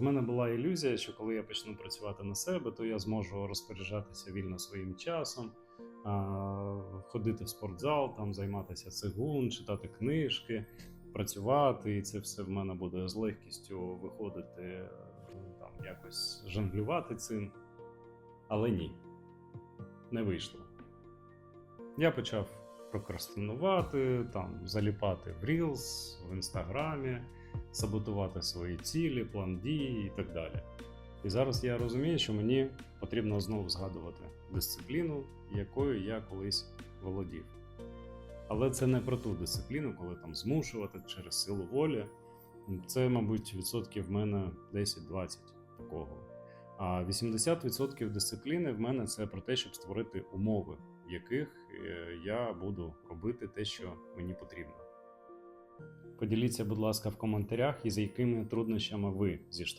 в мене була ілюзія, що коли я почну працювати на себе, то я зможу розпоряджатися вільно своїм часом, ходити в спортзал, там займатися цигун, читати книжки, працювати, і це все в мене буде з легкістю виходити, там якось жонглювати цим. Але ні, не вийшло. Я почав прокрастинувати, там, заліпати в Reels, в інстаграмі, саботувати свої цілі, план дії і так далі. І зараз я розумію, що мені потрібно знову згадувати дисципліну, якою я колись володів. Але це не про ту дисципліну, коли там змушувати через силу волі. Це, мабуть, відсотків в мене 10-20 такого. А 80% дисципліни в мене це про те, щоб створити умови, в яких е, я буду робити те, що мені потрібно. Поділіться, будь ласка, в коментарях, із якими труднощами ви зіштовхнулися.